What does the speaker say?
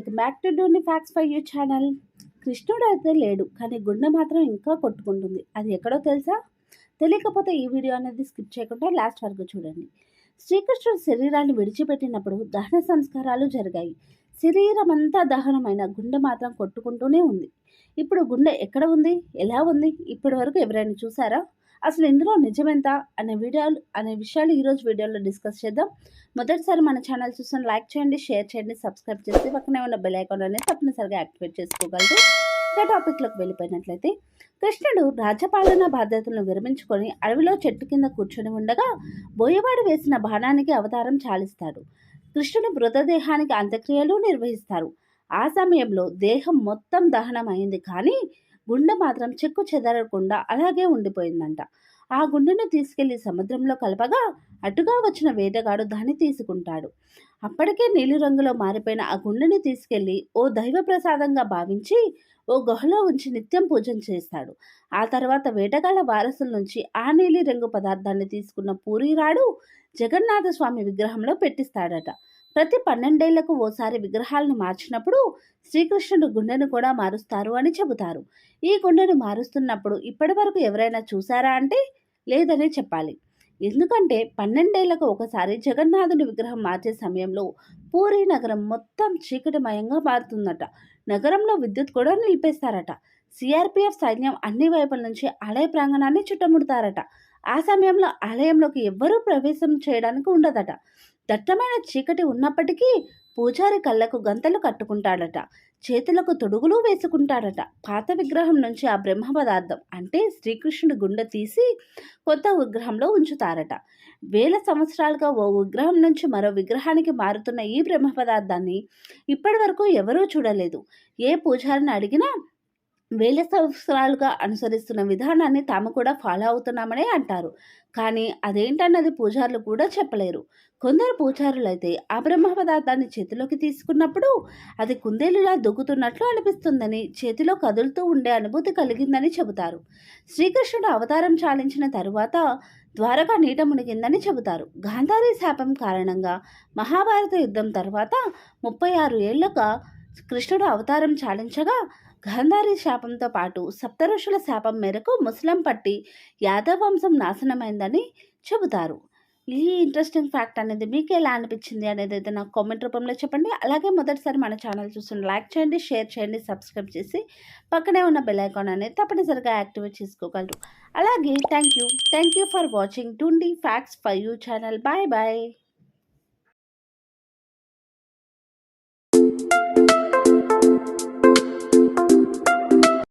Back to డోని facts for you channel. కృష్ణుడు అయితే లేడు కానీ గుండె మాత్రం ఇంకా కొట్టుకుంటుంది. అది ఎక్కడో తెలుసా? తెలియకపోతే ఈ వీడియో అనేది స్కిప్ చేయకుండా లాస్ట్ వరకు చూడండి. శ్రీకృష్ణుడు శరీరాన్ని విడిచిపెట్టినప్పుడు దహన సంస్కారాలు జరిగాయి. శరీరం అంతా దహనమైన గుండె మాత్రం కొట్టుకుంటూనే ఉంది. ఇప్పుడు గుండె ఎక్కడ ఉంది? ఎలా ఉంది? ఇప్పటి వరకు ఎవరైనా చూసారా? అసలు ఇందులో నిజమెంత అనే వీడియోలు అనే విషయాలు ఈరోజు వీడియోలో డిస్కస్ చేద్దాం. మొదటిసారి మన ఛానల్ చూసిన లైక్ చేయండి షేర్ చేయండి సబ్స్క్రైబ్ చేసి పక్కనే ఉన్న బెల్ ఐకాన్ అనేది తప్పనిసరిగా యాక్టివేట్ చేసుకోగలరు. ఇక టాపిక్లోకి వెళ్ళిపోయినట్లయితే కృష్ణుడు రాజ్యపాలన బాధ్యతలను విరమించుకొని అడవిలో చెట్టు కింద కూర్చొని ఉండగా బోయవాడు వేసిన బాణానికి అవతారం చాలిస్తాడు. కృష్ణుని మృతదేహానికి అంత్యక్రియలు నిర్వహిస్తారు. ఆ సమయంలో దేహం మొత్తం దహనం అయింది కానీ గుండె మాత్రం చెక్కు చెదరకుండా అలాగే ఉండిపోయిందంట. ఆ గుండెను తీసుకెళ్ళి సముద్రంలో కలపగా అటుగా వచ్చిన వేటగాడు దాన్ని తీసుకుంటాడు. అప్పటికే నీలిరంగులో మారిపోయిన ఆ గుండెని తీసుకెళ్ళి ఓ దైవ ప్రసాదంగా భావించి ఓ గుహలో ఉంచి నిత్యం పూజన చేస్తాడు. ఆ తర్వాత వేటగాళ్ళ వారసుల నుంచి ఆ నీలి రంగు పదార్థాన్ని తీసుకున్న పూరీరాడు జగన్నాథ స్వామి విగ్రహంలో పెట్టిస్తాడట. ప్రతి పన్నెండేళ్ళకు ఓసారి విగ్రహాలను మార్చినప్పుడు శ్రీకృష్ణుడు గుండెను కూడా మారుస్తారు అని చెబుతారు. ఈ గుండెను మారుస్తున్నప్పుడు ఇప్పటి వరకు ఎవరైనా చూసారా అంటే లేదనే చెప్పాలి. ఎందుకంటే పన్నెండేళ్ళకు ఒకసారి జగన్నాథుని విగ్రహం మార్చే సమయంలో పూరి నగరం మొత్తం చీకటిమయంగా మారుతుందట. నగరంలో విద్యుత్ కూడా నిలిపేస్తారట. సిఆర్పిఎఫ్ సైన్యం అన్ని వైపుల నుంచి ఆలయ ప్రాంగణాన్ని చుట్టముడతారట. ఆ సమయంలో ఆలయంలోకి ఎవ్వరూ ప్రవేశం చేయడానికి ఉండదట. దట్టమైన చీకటి ఉన్నప్పటికీ పూజారి కళ్ళకు గంతలు కట్టుకుంటాడట. చేతులకు తొడుగులు వేసుకుంటాడట. పాత విగ్రహం నుంచి ఆ బ్రహ్మ పదార్థం అంటే శ్రీకృష్ణుడి గుండె తీసి కొత్త విగ్రహంలో ఉంచుతారట. వేల సంవత్సరాలుగా ఓ విగ్రహం నుంచి మరో విగ్రహానికి మారుతున్న ఈ బ్రహ్మ పదార్థాన్ని ఇప్పటి వరకు ఎవరూ చూడలేదు. ఏ పూజారిని అడిగినా వేల సంవత్సరాలుగా అనుసరిస్తున్న విధానాన్ని తాము కూడా ఫాలో అవుతున్నామనే అంటారు. కానీ అదేంటన్నది పూజారులు కూడా చెప్పలేరు. కొందరు పూజారులైతే ఆ బ్రహ్మ పదార్థాన్ని చేతిలోకి తీసుకున్నప్పుడు అది కుందేలులా దొక్కుతున్నట్లు అనిపిస్తుందని చేతిలో కదులుతూ ఉండే అనుభూతి కలిగిందని చెబుతారు. శ్రీకృష్ణుడు అవతారం చాలించిన తరువాత ద్వారకా నీట మునిగిందని చెబుతారు. గాంధారి శాపం కారణంగా మహాభారత యుద్ధం తర్వాత ముప్పై ఆరు ఏళ్ళుగా కృష్ణుడు అవతారం చాలించగా గాంధారి శాపంతో పాటు సప్తఋషుల శాపం మేరకు ముస్లిం పట్టి యాదవ వంశం నాశనమైందని చెబుతారు. ఈ ఇంట్రెస్టింగ్ ఫ్యాక్ట్ అనేది మీకు ఎలా అనిపించింది అనేది అయితే నాకు కామెంట్ రూపంలో చెప్పండి. అలాగే మొదటిసారి మన ఛానల్ చూస్తున్న లైక్ చేయండి షేర్ చేయండి సబ్స్క్రైబ్ చేసి పక్కనే ఉన్న బెల్ ఐకాన్ అనేది తప్పనిసరిగా యాక్టివేట్ చేసుకోగలరు. అలాగే thank you thank you for watching టుండి facts for you channel bye bye